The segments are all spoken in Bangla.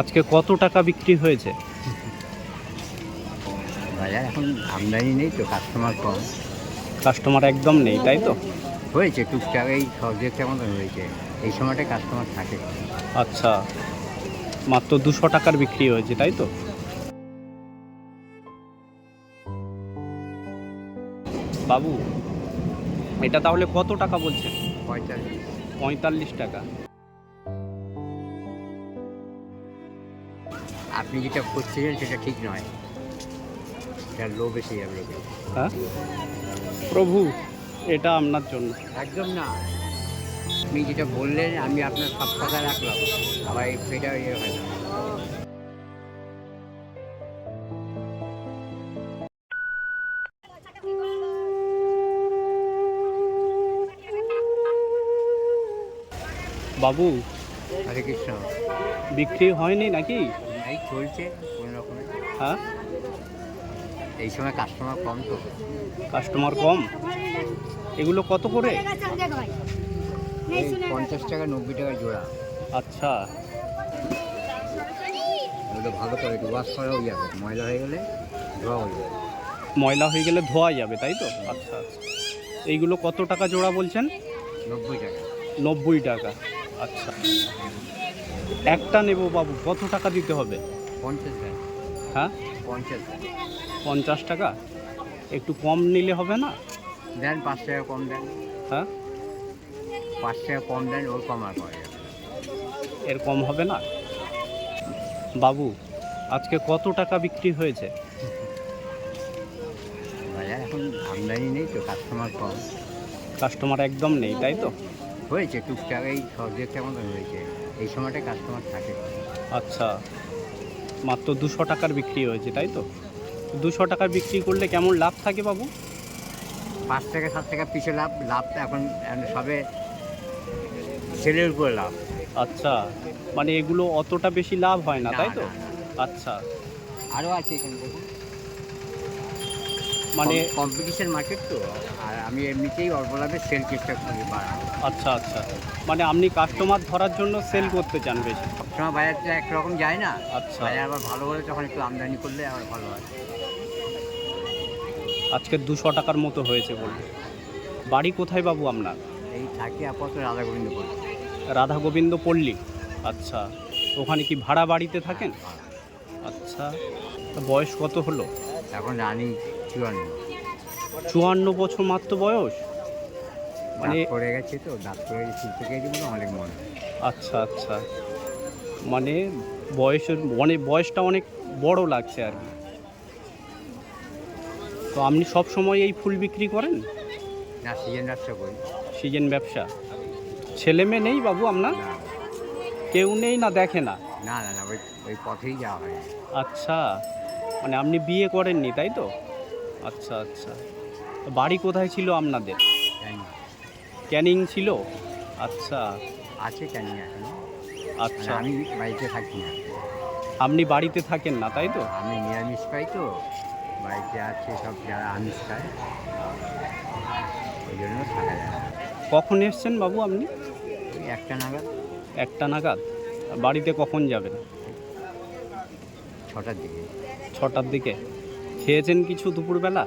আজকে কত টাকা বিক্রি হয়েছে? বাজার এখন আমদানি নেই তো কাস্টমার কম। কাস্টমার একদম নেই তাই তো? হয়েছে টুকটাক এই সবজেক্টের মতন হয়েছে। এই সময়টা কাস্টমার থাকে। আচ্ছা মাত্র দুশো টাকার বিক্রি হয়েছে তাই তো? বাবু এটা তাহলে কত টাকা বলছেন? পঁয়তাল্লিশ। পঁয়তাল্লিশ টাকা। আপনি যেটা করছিলেন সেটা ঠিক নয়। এটা লো বেশি যাবে লোকের। হ্যাঁ? প্রভু এটা আপনার জন্য। একদম না। আপনি যেটা বললেন আমি আপনার সব কথা রাখলাম। আবার এটা ইয়ে হয় না। বাবু হরে কৃষ্ণ। বিক্রি হয়নি নাকি? চলছে কোনো রকমের হ্যাঁ? এই সময় কাস্টমার কম তো। কাস্টমার কম? এগুলো কত করে? এই পঞ্চাশ টাকা নব্বই টাকা জোড়া। আচ্ছা। ওগুলো ভালো করে ওয়াশ করা হয়ে যাবে। ময়লা হয়ে গেলে ধোয়া হয়ে যাবে। ময়লা হয়ে গেলে ধোয়া যাবে তাই তো? আচ্ছা আচ্ছা। এইগুলো কত টাকা জোড়া বলছেন? নব্বই টাকা। নব্বই টাকা। আচ্ছা। একটা নেব বাবু কত টাকা দিতে হবে? পঞ্চাশ টাকা। হ্যাঁ? পঞ্চাশ পঞ্চাশ টাকা? একটু কম নিলে হবে না? দেন পাঁচ টাকা কম দেন। হ্যাঁ? পাঁচ টাকা কম দেন ওর কম আর পাওয়া যাবে এর কম হবে না? বাবু আজকে কত টাকা বিক্রি হয়েছে? বাজার এখন আমদানি নেই তো কাস্টমার কম। কাস্টমার একদম নেই তাই তো? হয়েছে টুকটাক এই সবজেক্টের মতন হয়েছে। এই সময়টা কাস্টমার থাকে। আচ্ছা। মাত্র দুশো টাকার বিক্রি হয়েছে তাই তো? দুশো টাকার বিক্রি করলে কেমন লাভ থাকে বাবু? পাঁচ টাকা সাত টাকা পিছু লাভ লাভটা এখন সবে সেলের উপরে লাভ। আচ্ছা মানে এগুলো অতটা বেশি লাভ হয় না তাই তো? আচ্ছা। আরও আছে এখানে দেখুন। মানে কম্পিটিশন মার্কেট তো আর আমি এমনিতেই অল্প লাভে সেল চেষ্টা করি আচ্ছা আচ্ছা। মানে আপনি কাস্টমার ধরার জন্য সেল করতে চান বেশি। সবসময় বাজারটা একরকম যায় না। আচ্ছা। বাজার আবার ভালো হলে তখন একটু আমদানি করলে আবার ভালো হয়। আজকে দুশো টাকার মতো হয়েছে বলবে বাড়ি কোথায় বাবু আপনার? এই থাকি আপাতত রাধা গোবিন্দ বলছি রাধা গোবিন্দ পল্লী আচ্ছা ওখানে কি ভাড়া বাড়িতে থাকেন? আচ্ছা তা বয়স কত হলো? এখন রানি চুয়ান্ন। চুয়ান্ন বছর মাত্র বয়স? মানে পড়ে গেছে তো দাঁত পড়ে গেছে অনেক মনে আচ্ছা আচ্ছা। মানে বয়সের অনেক বয়সটা অনেক বড় লাগছে আর কি। তো আপনি সব সময় এই ফুল বিক্রি করেন? না সিজন ব্যবসা করি। সিজন ব্যবসা। ছেলে মেয়ে নেই বাবু আপনার? কেউ নেই না দেখে না? না না না ওই ওই পথেই যাওয়া হয়। আচ্ছা মানে আপনি বিয়ে করেননি তাই তো? আচ্ছা আচ্ছা। তো বাড়ি কোথায় ছিল আপনাদের? ক্যানিং। ছিল? আচ্ছা। আছে ক্যানিং আচ্ছা। আমি বাড়িতে থাকি না। আপনি বাড়িতে থাকেন না তাই তো? আমি নিরামিষ পাই তো। বাড়িতে আছে সব যারা আমিষ খায়। ওই জন্য থাকা যায় না। কখন এসছেন বাবু আপনি? ওই একটা নাগাদ। একটা নাগাদ। বাড়িতে কখন যাবেন? ছটার দিকে। ছটার দিকে। খেয়েছেন কিছু দুপুরবেলা?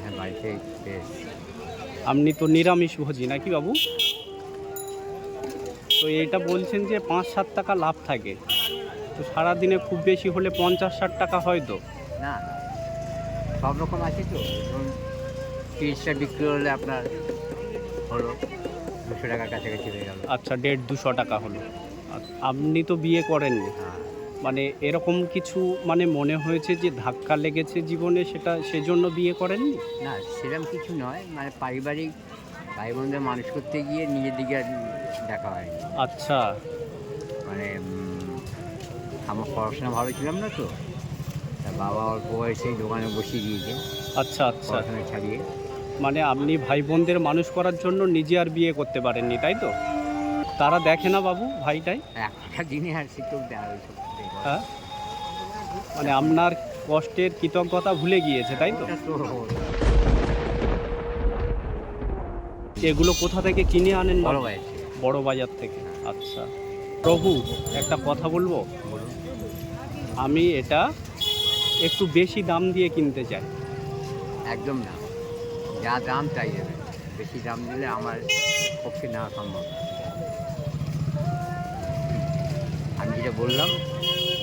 হ্যাঁ বাড়িতে বেশ আপনি তো নিরামিষ ভোজি নাকি বাবু? তো এটা বলছেন যে পাঁচ সাত টাকা লাভ থাকে। তো সারাদিনে খুব বেশি হলে পঞ্চাশ ষাট টাকা হয় তো? না সব রকম আছে তো। তিরিশটা বিক্রি হলে আপনার হলো দুশো টাকার কাছাকাছি হয়ে গেল। আচ্ছা দেড় দুশো টাকা হলো। আপনি তো বিয়ে করেননি। হ্যাঁ। মানে এরকম কিছু মানে মনে হয়েছে যে ধাক্কা লেগেছে জীবনে সেটা সেজন্য বিয়ে করেননি? না সেরকম কিছু নয়। মানে পারিবারিক ভাই বোনদের মানুষ করতে গিয়ে নিজের দিকে দেখা হয়নি। আচ্ছা। মানে আমার পড়াশোনা ভালো ছিলাম না তো বাবা অল্প বয়সে দোকানে বসিয়ে দিয়েছে আচ্ছা আচ্ছা। পড়াশোনা ছাড়িয়ে। মানে আপনি ভাই বোনদের মানুষ করার জন্য নিজে আর বিয়ে করতে পারেননি তাই তো? তারা দেখে না বাবু ভাইটাই? একটা দিনে আর শিক্ষক হ্যাঁ? মানে আপনার কষ্টের কৃতজ্ঞতা ভুলে গিয়েছে তাই তো? এগুলো কোথা থেকে কিনে আনেন বড়? ভাই বড় বাজার থেকে। আচ্ছা। প্রভু একটা কথা বলব? বলুন আমি এটা একটু বেশি দাম দিয়ে কিনতে চাই। একদম না। যা দাম চাই বেশি দাম দিলে আমার পক্ষে নেওয়া সম্ভব। আমি যেটা বললাম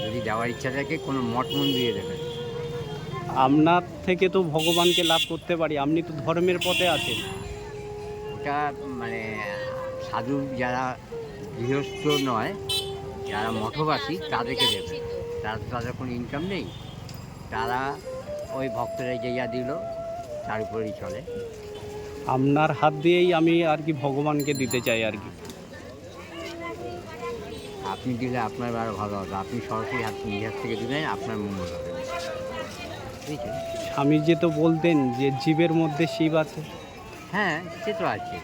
যদি যাওয়ার ইচ্ছা থাকে কোনো মঠ দিয়ে দেবেন আপনার থেকে তো ভগবানকে লাভ করতে পারি। আপনি তো ধর্মের পথে আছেন। ওটা মানে সাধু যারা গৃহস্থ নয় যারা মঠবাসী তাদেরকে দেবে। তারা তো তাদের কোনো ইনকাম নেই। তারা ওই ভক্তরা যে যা দিল তার উপরেই চলে। আপনার হাত দিয়েই আমি আর কি ভগবানকে দিতে চাই আর কি। আপনি দিলে আপনার আরও ভালো হবে। আপনি সরাসরি হাত নিজের থেকে দিলেন আপনার মঙ্গল হবে। বুঝেছেন স্বামী যে তো বলতেন যে জীবের মধ্যে শিব আছে। হ্যাঁ সে তো আছে।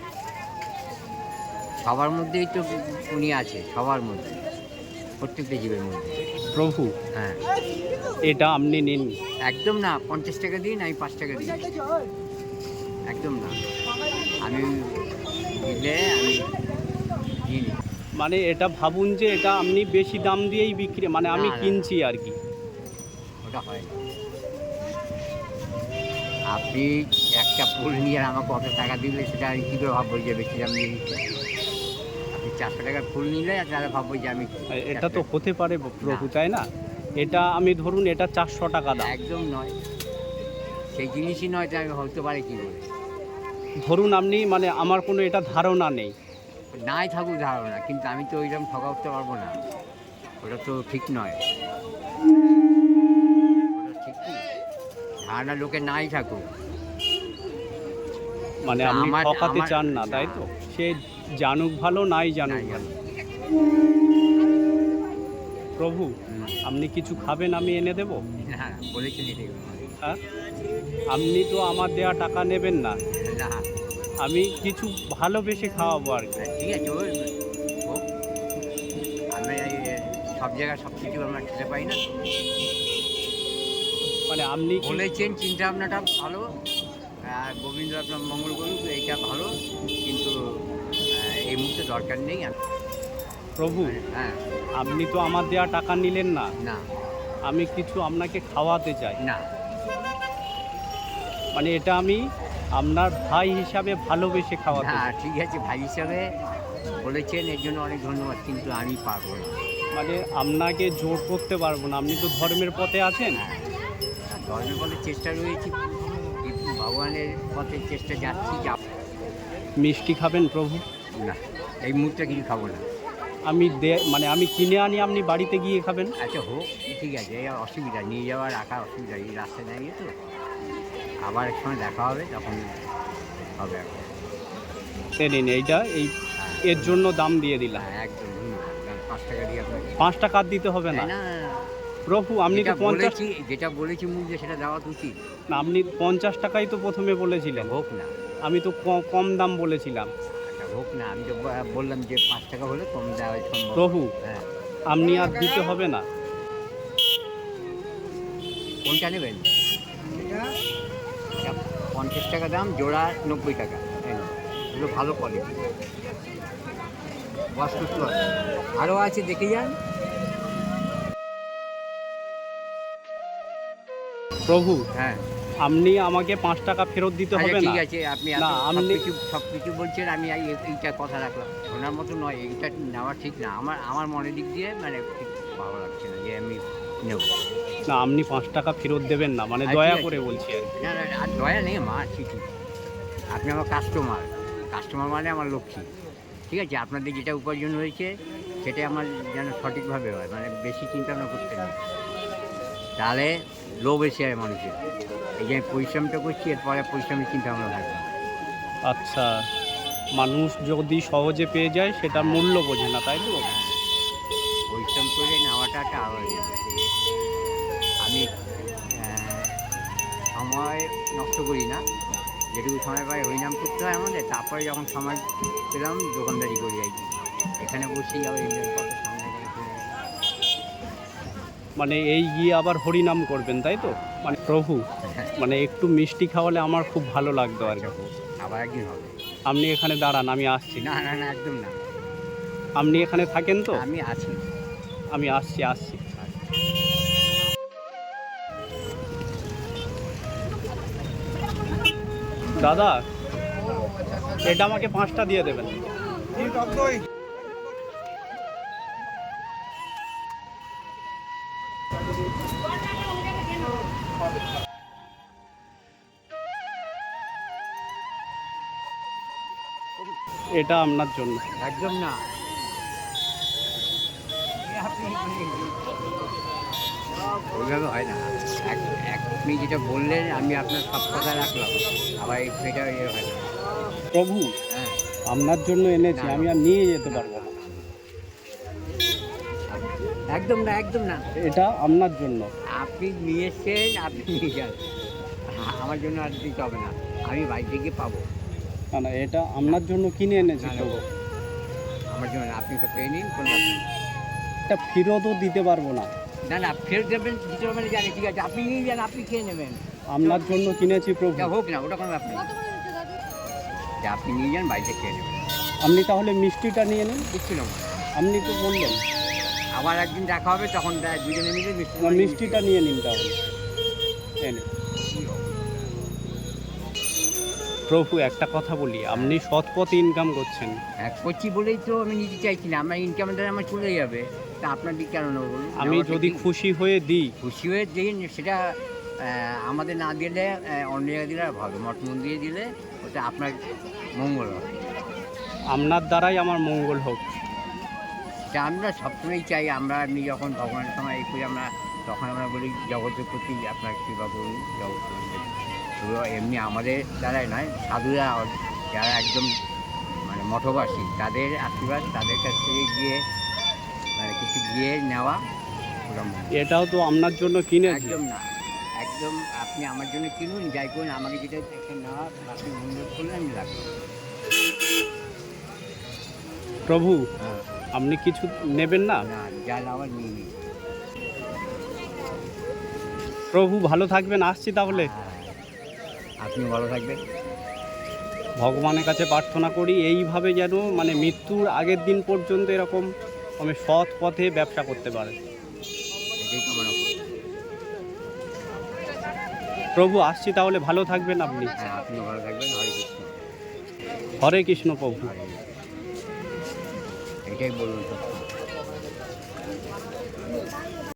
সবার মধ্যেই তো উনি আছে সবার মধ্যে প্রত্যেকটা জীবের মধ্যে। প্রভু? হ্যাঁ। এটা আপনি নিন। একদম না পঞ্চাশ টাকা দিন আমি পাঁচ টাকা দিই। একদম না। আমি দিলে আমি মানে এটা ভাবুন যে এটা আপনি বেশি দাম দিয়েই বিক্রি মানে আমি। কিনছি আর কি। ওটা হয় আপনি একটা ফুল নিয়ে আমাকে অত টাকা দিলে সেটা আমি কী করে ভাববো যে বেশি দাম দিয়ে চারশো টাকার ফুল নিলে তাহলে ভাববো যে আমি এটা তো হতে পারে প্রভু তাই না? এটা আমি ধরুন এটা চারশো টাকা দাম। একদম নয়। সেই জিনিসই নয় যে আমি হতে পারে কী করে? ধরুন আপনি মানে আমার কোনো এটা ধারণা নেই। নাই থাকুক ধারণা কিন্তু আমি তো ওইরকম ঠকা উঠতে পারব না। ওটা তো ঠিক নয়। ওটা ঠিক ধারণা লোকে নাই থাকুক। মানে তা আপনি ঠকাতে আমার- চান না তাই তো? সে জানুক ভালো নাই জানুক ভালো। প্রভু আপনি কিছু খাবেন আমি এনে দেব? বলেছেন এটাই হ্যাঁ? আপনি তো আমার দেওয়া টাকা নেবেন না। আমি কিছু ভালোবেসে খাওয়াবো আর কি। ঠিক আছে আমি সব জায়গায় সব কিছু আমরা খেতে পাই না। মানে আপনি বলেছেন চিন্তা ভাবনাটা ভালো গোবিন্দ আপনার মঙ্গল করুক এইটা ভালো। কিন্তু এই মুহূর্তে দরকার নেই আর- প্রভু হ্যাঁ। আপনি তো আমার দেওয়া টাকা নিলেন না। না। আমি কিছু আপনাকে খাওয়াতে চাই। না। মানে এটা আমি আপনার ভাই হিসাবে ভালোবেসে খাওয়াতে হ্যাঁ ঠিক আছে ভাই হিসাবে বলেছেন এর জন্য অনেক ধন্যবাদ কিন্তু আমি পারব না। মানে আপনাকে জোর করতে পারব না। আপনি তো ধর্মের পথে আছেন। হ্যাঁ। ধর্মের পথে চেষ্টা রয়েছি ভগবানের পথে চেষ্টা যাচ্ছি মিষ্টি খাবেন প্রভু? না এই মুহূর্তে কিছু খাব না। আমি দে মানে আমি কিনে আনি আপনি বাড়িতে গিয়ে খাবেন? আচ্ছা হোক ঠিক আছে এই অসুবিধা নিয়ে যাওয়া রাখা অসুবিধা এই রাস্তায় দাঁড়িয়ে তো। আবার এক সময় দেখা হবে তখন হবে নিন এইটা এই হ্যাঁ। এর জন্য দাম দিয়ে দিলাম। হ্যাঁ, একদম পাঁচ টাকা দিয়ে আপনাকে পাঁচ টাকা দিতে হবে না? প্রভু আপনি তো পঞ্চাশ যেটা বলেছি মুখ দিয়ে সেটা দেওয়া তো উচিত। না, আপনি পঞ্চাশ টাকাই তো প্রথমে বলেছিলেন। হোক না। আমি তো কম দাম বলেছিলাম। হোক না আমি তো বললাম যে পাঁচ টাকা হলে কম দেওয়া সম্ভব। প্রভু হ্যাঁ। আপনি আর দিতে হবে না। কোনটা নেবেন? পঞ্চাশ টাকা দাম জোড়া নব্বই টাকা। এগুলো ভালো কোয়ালিটি বস্তুস্থ। আরও আছে দেখে যান। প্রভু হ্যাঁ। আপনি আমাকে পাঁচ টাকা ফেরত দিতে আচ্ছা হবে ঠিক আছে আপনি না, আপনি- কিছু সব কিছু বলছেন আমি এইটা কথা রাখলাম। শোনার মতো নয় এইটা নেওয়া ঠিক না। আমার আমার মনের দিক দিয়ে মানে ঠিক ভালো লাগছে না যে আমি নেব। না আপনি পাঁচ টাকা ফেরত দেবেন না মানে আচ্ছা, দয়া করে বলছি আর না না আর দয়া নেই মা ঠিক ঠিক। আপনি আমার কাস্টমার কাস্টমার মানে আমার লক্ষ্মী। ঠিক আছে আপনাদের যেটা উপার্জন হয়েছে সেটা আমার যেন সঠিকভাবে হয় মানে বেশি চিন্তা ভাবনা করতে নেই। তাহলে লোভ এসে হয় মানুষের। এই যে পরিশ্রমটা করছি এরপরে পরিশ্রমের চিন্তা ভাবনা। থাকবে আচ্ছা মানুষ যদি সহজে পেয়ে যায় সেটার মূল্য বোঝে না তাই তো? পরিশ্রম করে নেওয়াটা একটা আলাদা। আমি সময় নষ্ট করি না। যেটুকু সময় পাই হরিনাম করতে হয় আমাদের তারপরে যখন সময় পেলাম দোকানদারি করি আর কি এখানে বসেই আবার enjoy মানে এই গিয়ে আবার হরিনাম করবেন তাই তো? মানে প্রভু মানে একটু মিষ্টি খাওয়ালে আমার খুব ভালো লাগতো আর কি। আবার একদিন হবে। আপনি এখানে দাঁড়ান আমি আসছি। না না না একদম না। আপনি এখানে থাকেন তো? আমি আছি। আমি আসছি আসছি। দাদা এটা আমাকে পাঁচটা দিয়ে দেবেন। এটা আপনার জন্য। একদম না। ওইভাবে হয় না। এক- এক- আপনি যেটা বললেন আমি আপনার সব কথা রাখলাম। আবার সেটা ইয়ে হয় না। প্রভু হ্যাঁ। আপনার জন্য এনেছি আমি আর নিয়ে যেতে পারব না। একদম না একদম না। এটা আপনার জন্য। আপনি নিয়ে এসছেন আপনি নিয়ে যান। আমার জন্য আর দিতে হবে না। আমি বাড়ি থেকে পাবো। না না এটা আপনার জন্য কিনে এনেছি। না, আমার জন্য আপনি তো পেয়ে নিন কোনো এটা ফেরতও দিতে পারব না। না না ফেরত দেবেন দিতে হবে না জানি ঠিক আছে আপনি নিয়ে যান আপনি খেয়ে নেবেন। আপনার জন্য কিনেছি প্রভু। হোক না ওটা কোনো ব্যাপার না। যে আপনি নিয়ে যান বাড়িতে খেয়ে নেবেন। আপনি তাহলে মিষ্টিটা নিয়ে নিন। কিচ্ছু নেব না। আপনি তো বললেন। আবার একদিন দেখা হবে তখন দুজনে মিলে মিষ্টি মিষ্টিটা নিয়ে নিন তাহলে। প্রভু একটা কথা বলি আপনি সৎ পথে ইনকাম করছেন হ্যাঁ করছি বলেই তো আমি নিতে চাইছি না আমার ইনকামের দ্বারা আমার চলে যাবে তা আপনার দিক কেন নেব বলুন? আমি যদি? খুশি হয়ে দিই খুশি হয়ে দিন সেটা আহ, আমাদের না দিলে আহ, অন্য জায়গায় দিলে আর ভালো মঠ মন্দিরে দিলে ওটা আপনার মঙ্গল হবে আপনার দ্বারাই আমার মঙ্গল হোক এটা আমরা সবসময়ই চাই আমরা এমনি যখন ভগবানের সময় এই করি আমরা তখন আমরা বলি জগতের প্রতি আপনার কৃপা করুন জগৎ করুন। এমনি আমাদের দ্বারাই নয় সাধুরা যারা একদম মানে মঠবাসী তাদের আশীর্বাদ তাদের কাছ থেকে গিয়ে মানে কিছু গিয়ে নেওয়া এটাও তো আপনার জন্য কিনে একদম না একদম আপনি আমার জন্য কিনুন যাই করুন আমাকে যেটা একটা নেওয়া আপনি মন্দির করলে আমি রাখব প্রভু হ্যাঁ। আপনি কিছু নেবেন না? যা নেওয়ার নিয়ে প্রভু ভালো থাকবেন আসছি তাহলে। হ্যাঁ। আপনি ভালো থাকবেন। ভগবানের কাছে প্রার্থনা করি এইভাবে যেন মানে মৃত্যুর আগের দিন পর্যন্ত এরকম আমি সৎ পথে ব্যবসা করতে পারে। প্রভু আসছি তাহলে ভালো থাকবেন আপনি। হ্যাঁ আপনি ভালো থাকবেন। হরে কৃষ্ণ। হরে কৃষ্ণ প্রভু। এটাই বলুন